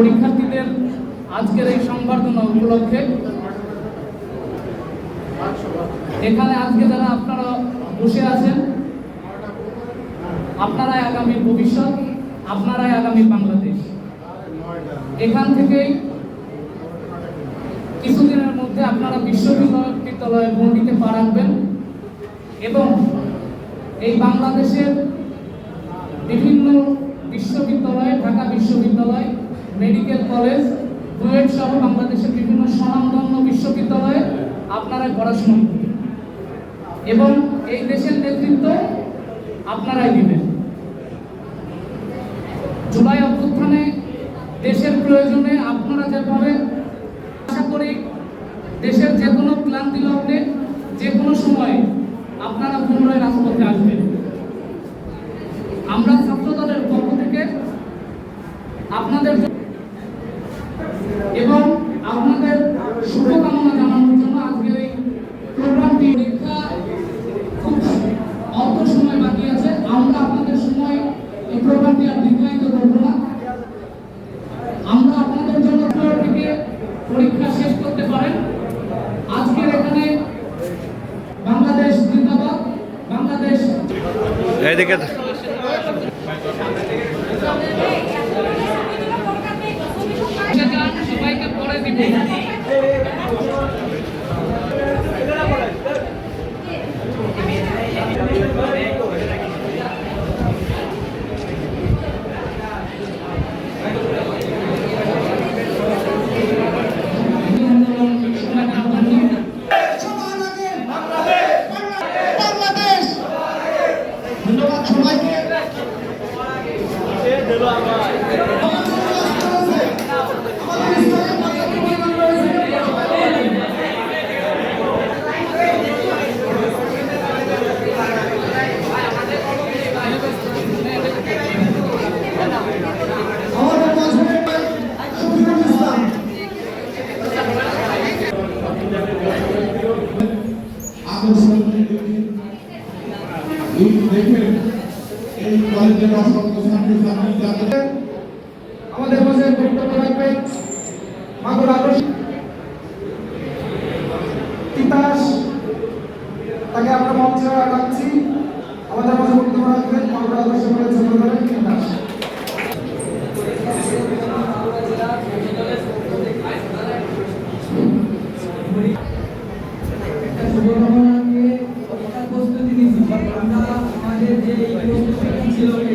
পরীক্ষার্থীদের আজকের এই সংবর্ধনা উপলক্ষে এখানে আজকে যারা আপনারা বসে আছেন, আপনারাই আগামী ভবিষ্যৎ, আপনারাই আগামী বাংলাদেশ। এখান থেকেই কিছুদিনের মধ্যে আপনারা বিশ্ববিদ্যালয়ে গণ্ডিতে পা রাখবেন এবং এই বাংলাদেশের বিভিন্ন বিশ্ববিদ্যালয়, ঢাকা বিশ্ববিদ্যালয় মেডিকেল কলেজ বুয়েট সহ বাংলাদেশের বিভিন্ন স্বনামধন্য বিশ্ববিদ্যালয়ে আপনারা পড়াশোনা এবং এই দেশের নেতৃত্ব আপনারাই দিবেন। জুলাই অভ্যুত্থানে দেশের প্রয়োজনে আপনারা যেভাবে আশা করি দেশের যে কোনো ক্লান্তি লগ্নে, যে কোনো সময়ে আপনারা পুনরায় রাজপথে আসবেন। আমরা ছাত্র দলের পক্ষ থেকে আপনাদের এবং আপনাদের শুভকামনা জানানোর জন্য আজকের এই প্রোগ্রামটি পরীক্ষা খুব অল্প সময় বাকি আছে। আমরা আপনাদের সময় এই প্রোগ্রামটি আর দীর্ঘায়িত করব না। আমরা আপনাদের জন্য থেকে পরীক্ষা শেষ করতে পারেন। আজকের এখানে বাংলাদেশ জিন্দাবাদ। বাংলাদেশ এইদিকে আমাদের মাঝে বক্তব্য রাখবেন মাগুর আদর্শ তিতাস, তাকে আমরা মঞ্চে ডাকছি। আমাদের মাঝে বক্তব্য রাখবেন মাগুর আদর্শ কলেজ ছাত্রদলের তিতাস একটা শুভকামনা নিয়ে পরীক্ষার প্রস্তুতি নিচ্ছি বাট আমরা আমাদের যে এই প্রস্তুতি